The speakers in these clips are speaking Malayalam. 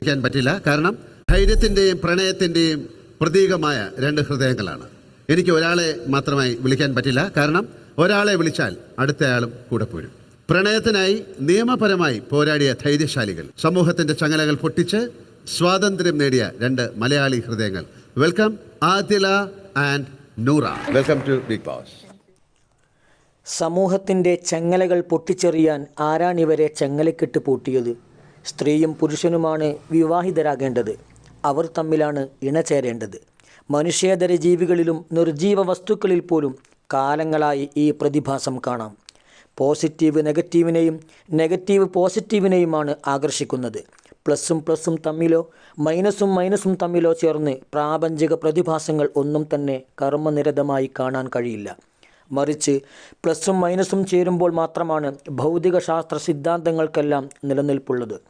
വിളിക്കാൻ പറ്റില്ല. കാരണം ധൈര്യത്തിന്റെയും പ്രണയത്തിന്റെയും പ്രതീകമായ രണ്ട് ഹൃദയങ്ങളാണ്. എനിക്ക് ഒരാളെ മാത്രമായി വിളിക്കാൻ പറ്റില്ല. കാരണം ഒരാളെ വിളിച്ചാൽ അടുത്തയാളും കൂടെ പോരും. പ്രണയത്തിനായി നിയമപരമായി പോരാടിയ ധൈര്യശാലികൾ സമൂഹത്തിന്റെ ചങ്ങലകൾ പൊട്ടിച്ച് സ്വാതന്ത്ര്യം നേടിയ രണ്ട് മലയാളി ഹൃദയങ്ങൾ. Welcome Adhila and Noora. Welcome to Bigg Boss. സമൂഹത്തിന്റെ ചങ്ങലകൾ പൊട്ടിച്ചെറിയാൻ ആരാണിവരെ ചങ്ങലക്കെട്ട് പൂട്ടിയത്? സ്ത്രീയും പുരുഷനുമാണ് വിവാഹിതരാകേണ്ടത്. അവർ തമ്മിലാണ് ഇണചേരേണ്ടത്. മനുഷ്യേതര ജീവികളിലും നിർജീവ വസ്തുക്കളിൽ പോലും കാലങ്ങളായി ഈ പ്രതിഭാസം കാണാം. പോസിറ്റീവ് നെഗറ്റീവിനെയും നെഗറ്റീവ് പോസിറ്റീവിനെയുമാണ് ആകർഷിക്കുന്നത്. പ്ലസും പ്ലസും തമ്മിലോ മൈനസും മൈനസും തമ്മിലോ ചേർന്ന് പ്രാപഞ്ചിക പ്രതിഭാസങ്ങൾ ഒന്നും തന്നെ കർമ്മനിരതമായി കാണാൻ കഴിയില്ല. മറിച്ച് പ്ലസും മൈനസും ചേരുമ്പോൾ മാത്രമാണ് ഭൗതികശാസ്ത്ര സിദ്ധാന്തങ്ങൾക്കെല്ലാം നിലനിൽപ്പുള്ളത്.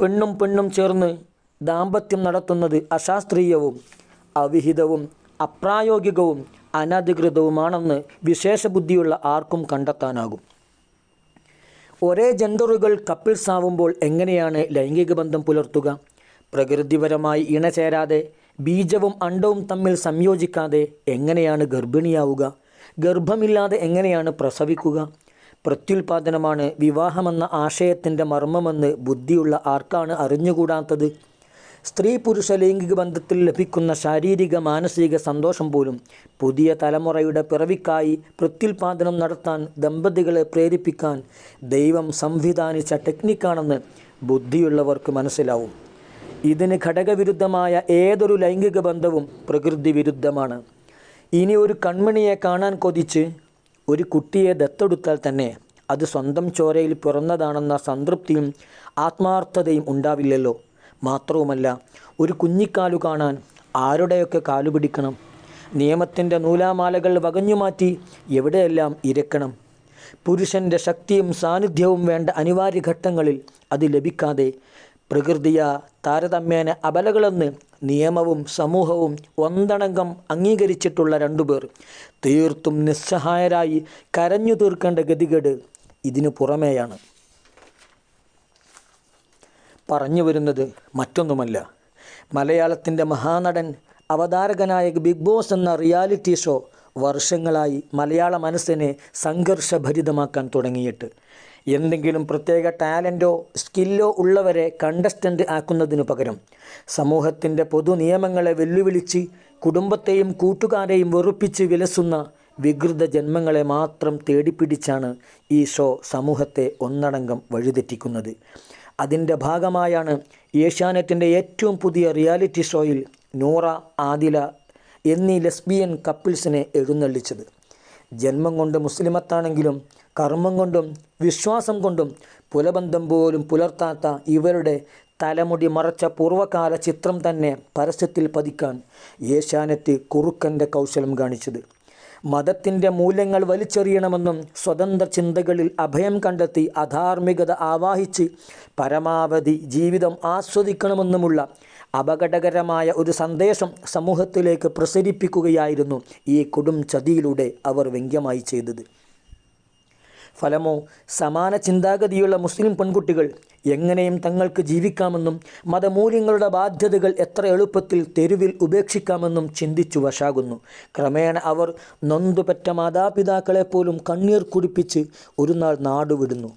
പെണ്ണും പെണ്ണും ചേർന്ന് ദാമ്പത്യം നടത്തുന്നത് അശാസ്ത്രീയവും അവിഹിതവും അപ്രായോഗികവും അനധികൃതവുമാണെന്ന് വിശേഷബുദ്ധിയുള്ള ആർക്കും കണ്ടെത്താനാകും. ഒരേ ജെൻഡറുകൾ കപ്പിൾസ് ആവുമ്പോൾ എങ്ങനെയാണ് ലൈംഗിക ബന്ധം പുലർത്തുക? പ്രകൃതിപരമായി ഇണചേരാതെ ബീജവും അണ്ടവും തമ്മിൽ സംയോജിക്കാതെ എങ്ങനെയാണ് ഗർഭിണിയാവുക? ഗർഭമില്ലാതെ എങ്ങനെയാണ് പ്രസവിക്കുക? പ്രത്യുൽപാദനമാണ് വിവാഹമെന്ന ആശയത്തിന്റെ മർമ്മമെന്ന് ബുദ്ധിയുള്ള ആർക്കാണ് അറിഞ്ഞുകൂടാത്തത്? സ്ത്രീ പുരുഷ ലൈംഗിക ബന്ധത്തിൽ ലഭിക്കുന്ന ശാരീരിക മാനസിക സന്തോഷം പോലും പുതിയ തലമുറയുടെ പിറവിക്കായി പ്രത്യുൽപാദനം നടത്താൻ ദമ്പതികളെ പ്രേരിപ്പിക്കാൻ ദൈവം സംവിധാനിച്ച ടെക്നിക്കാണെന്ന് ബുദ്ധിയുള്ളവർക്ക് മനസ്സിലാവും. ഇതിന് ഘടകവിരുദ്ധമായ ഏതൊരു ലൈംഗിക ബന്ധവും പ്രകൃതി വിരുദ്ധമാണ് ഇനി ഒരു കൺമണിയെ കാണാൻ കൊതിച്ച് ഒരു കുട്ടിയെ ദത്തെടുത്താൽ തന്നെ അത് സ്വന്തം ചോരയിൽ പിറന്നതാണെന്ന സംതൃപ്തിയും ആത്മാർത്ഥതയും ഉണ്ടാവില്ലല്ലോ. മാത്രവുമല്ല ഒരു കുഞ്ഞിക്കാലു കാണാൻ ആരുടെയൊക്കെ കാലു പിടിക്കണം? നിയമത്തിന്റെ നൂലാമാലകൾ വകഞ്ഞുമാറ്റി എവിടെയെല്ലാം ഇരക്കണം? പുരുഷന്റെ ശക്തിയും സാന്നിധ്യവും വേണ്ട അനിവാര്യ ഘട്ടങ്ങളിൽ അത് ലഭിക്കാതെ പ്രകൃതിയ താരതമ്യേന അബലകളെന്ന് നിയമവും സമൂഹവും ഒന്നടങ്കം അംഗീകരിച്ചിട്ടുള്ള രണ്ടുപേർ തീർത്തും നിസ്സഹായരായി കരഞ്ഞു തീർക്കേണ്ട ഗതികേട് ഇതിനു പുറമേയാണ്. പറഞ്ഞു വരുന്നത് മറ്റൊന്നുമല്ല. മലയാളത്തിന്റെ മഹാനടൻ അവതാരകനായ ബിഗ് ബോസ് എന്ന റിയാലിറ്റി ഷോ വർഷങ്ങളായി മലയാള മനസ്സിനെ സംഘർഷഭരിതമാക്കാൻ തുടങ്ങിയിട്ട്. എന്തെങ്കിലും പ്രത്യേക ടാലന്റോ സ്കില്ലോ ഉള്ളവരെ കണ്ടസ്റ്റന്റ് ആക്കുന്നതിനു പകരം സമൂഹത്തിന്റെ പൊതു നിയമങ്ങളെ വെല്ലുവിളിച്ച് കുടുംബത്തെയും കൂട്ടുകാരെയും വെറുപ്പിച്ച് വിലസുന്ന വികൃത ജന്മങ്ങളെ മാത്രം തേടിപ്പിടിച്ചാണ് ഈ ഷോ സമൂഹത്തെ ഒന്നടങ്കം വഴിതെറ്റിക്കുന്നത്. അതിന്റെ ഭാഗമായാണ് ഏഷ്യാനെറ്റിന്റെ ഏറ്റവും പുതിയ റിയാലിറ്റി ഷോയിൽ നൂറ ആദില എന്നീ ലെസ്ബിയൻ കപ്പിൾസിനെ എഴുന്നള്ളിച്ചത്. ജന്മം കൊണ്ട് മുസ്ലിമത്താണെങ്കിലും കർമ്മം കൊണ്ടും വിശ്വാസം കൊണ്ടും പുലബന്ധം പോലും പുലർത്താത്ത ഇവരുടെ തലമുടി മറച്ച പൂർവകാല ചിത്രം തന്നെ പരസ്യത്തിൽ പതിക്കാൻ ഏശാനത്ത് കുറുക്കന്റെ കൗശലം കാണിച്ചത്. മതത്തിന്റെ മൂല്യങ്ങൾ വലിച്ചെറിയണമെന്നും സ്വതന്ത്ര ചിന്തകളിൽ അഭയം കണ്ടെത്തി അധാർമികത ആവാഹിച്ച് പരമാവധി ജീവിതം ആസ്വദിക്കണമെന്നുമുള്ള അപകടകരമായ ഒരു സന്ദേശം സമൂഹത്തിലേക്ക് പ്രസരിപ്പിക്കുകയായിരുന്നു ഈ കൊടും ചതിയിലൂടെ അവർ വ്യംഗ്യമായി ചെയ്തത്. ഫലമോ സമാന ചിന്താഗതിയുള്ള മുസ്ലിം പെൺകുട്ടികൾ എങ്ങനെയും തങ്ങൾക്ക് ജീവിക്കാമെന്നും മതമൂല്യങ്ങളുടെ ബാധ്യതകൾ എത്ര എളുപ്പത്തിൽ തെരുവിൽ ഉപേക്ഷിക്കാമെന്നും ചിന്തിച്ചു വശാകുന്നു. ക്രമേണ അവർ നൊന്തുപെറ്റ മാതാപിതാക്കളെ പോലും കണ്ണീർ കുടിപ്പിച്ച് ഒരു നാൾ നാടുവിടുന്നു.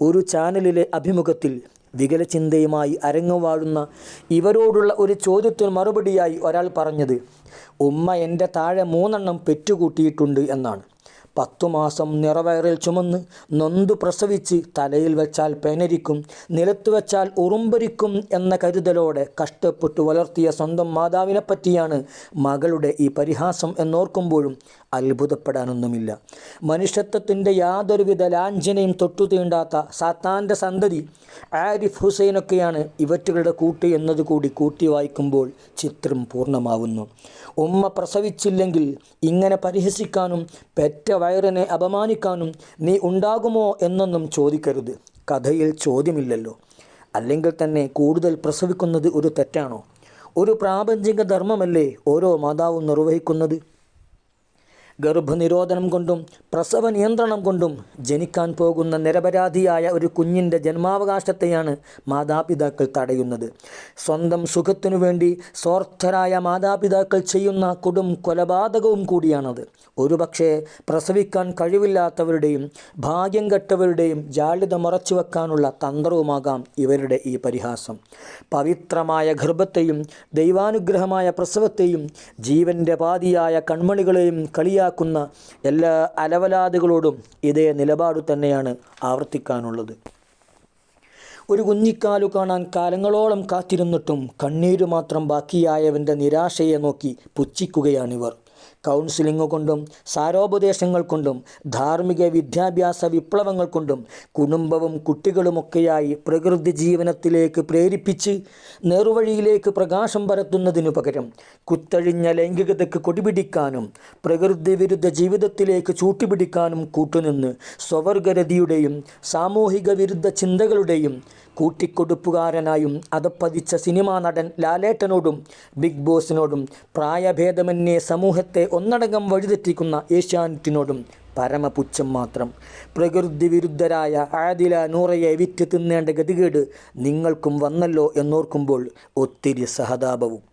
ഒരു ചാനലിലെ അഭിമുഖത്തിൽ വികലചിന്തയുമായി അരങ്ങുവാഴുന്ന ഇവരോടുള്ള ഒരു ചോദ്യത്തിന് മറുപടിയായി ഒരാൾ പറഞ്ഞത് ഉമ്മ എന്റെ താഴെ മൂന്നെണ്ണം പെറ്റുകൂട്ടിയിട്ടുണ്ട് എന്നാണ്. പത്തു മാസം നിറവയറിൽ ചുമന്ന് നൊന്തു പ്രസവിച്ച് തലയിൽ വെച്ചാൽ പേനരിക്കും നിലത്ത് വെച്ചാൽ ഉറുമ്പരിക്കും എന്ന കരുതലോടെ കഷ്ടപ്പെട്ടു വളർത്തിയ സ്വന്തം മാതാവിനെ പറ്റിയാണ് മകളുടെ ഈ പരിഹാസം എന്നോർക്കുമ്പോഴും അത്ഭുതപ്പെടാനൊന്നുമില്ല. മനുഷ്യത്വത്തിന്റെ യാതൊരുവിധ ലാഞ്ചനയും തൊട്ടുതീണ്ടാത്ത സാത്താന്റെ സന്തതി ആരിഫ് ഹുസൈനൊക്കെയാണ് ഇവറ്റുകളുടെ കൂട്ട് എന്നതുകൂടി കൂട്ടി വായിക്കുമ്പോൾ ചിത്രം പൂർണമാവുന്നു. ഉമ്മ പ്രസവിച്ചില്ലെങ്കിൽ ഇങ്ങനെ പരിഹസിക്കാനും പെറ്റ വയറിനെ അപമാനിക്കാനും നീ ഉണ്ടാകുമോ എന്നൊന്നും ചോദിക്കരുത്. കഥയിൽ ചോദ്യമില്ലല്ലോ. അല്ലെങ്കിൽ തന്നെ കൂടുതൽ പ്രസവിക്കുന്നത് ഒരു തെറ്റാണോ? ഒരു പ്രാപഞ്ചിക ധർമ്മമല്ലേ ഓരോ മാതാവും നിർവഹിക്കുന്നത്? ഗർഭനിരോധനം കൊണ്ടും പ്രസവ നിയന്ത്രണം കൊണ്ടും ജനിക്കാൻ പോകുന്ന നിരപരാധിയായ ഒരു കുഞ്ഞിന്റെ ജന്മാവകാശത്തെയാണ് മാതാപിതാക്കൾ തടയുന്നത്. സ്വന്തം സുഖത്തിനു വേണ്ടി സ്വാർത്ഥരായ മാതാപിതാക്കൾ ചെയ്യുന്ന കൊടും കൊലപാതകവും കൂടിയാണത്. ഒരുപക്ഷെ പ്രസവിക്കാൻ കഴിവില്ലാത്തവരുടെയും ഭാഗ്യം കെട്ടവരുടെയും ജാള്യത മറച്ചു വെക്കാനുള്ള തന്ത്രവുമാകാം ഇവരുടെ ഈ പരിഹാസം. പവിത്രമായ ഗർഭത്തെയും ദൈവാനുഗ്രഹമായ പ്രസവത്തെയും ജീവന്റെ പാതിയായ കൺമണികളെയും കളിയാക്കുന്ന എല്ലാ അലവലാതുകളോടും ഇതേ നിലപാട് തന്നെയാണ് ആവർത്തിക്കാനുള്ളത്. ഒരു കുഞ്ഞിക്കാലു കാണാൻ കാലങ്ങളോളം കാത്തിരുന്നിട്ടും കണ്ണീരു മാത്രം ബാക്കിയായവന്റെ നിരാശയെ നോക്കി പുച്ഛിക്കുകയാണിവർ. കൗൺസിലിംഗ് കൊണ്ടും സാരോപദേശങ്ങൾ കൊണ്ടും ധാർമ്മിക വിദ്യാഭ്യാസ വിപ്ലവങ്ങൾ കൊണ്ടും കുടുംബവും കുട്ടികളുമൊക്കെയായി പ്രകൃതി ജീവനത്തിലേക്ക് പ്രേരിപ്പിച്ച് നേർവഴിയിലേക്ക് പ്രകാശം പരത്തുന്നതിനു പകരം കുത്തഴിഞ്ഞ ലൈംഗികതയ്ക്ക് കൊടിപിടിക്കാനും പ്രകൃതി വിരുദ്ധ ജീവിതത്തിലേക്ക് ചൂട്ടിപിടിക്കാനും കൂട്ടുനിന്ന് സ്വവർഗരതിയുടെയും സാമൂഹിക വിരുദ്ധ ചിന്തകളുടെയും കൂട്ടിക്കൊടുപ്പുകാരനായും അതപ്പതിച്ച സിനിമാ നടൻ ലാലേട്ടനോടും ബിഗ് ബോസിനോടും പ്രായഭേദമന്യേ സമൂഹത്തെ ഒന്നടങ്കം വഴിതെറ്റിക്കുന്ന ഏഷ്യാനെറ്റിനോടും പരമപുച്ഛം മാത്രം. പ്രകൃതി വിരുദ്ധരായ ആദില നൂറയെ വിറ്റ് തിന്നേണ്ട ഗതികേട് നിങ്ങൾക്കും വന്നല്ലോ എന്നോർക്കുമ്പോൾ ഒത്തിരി സഹതാപവും.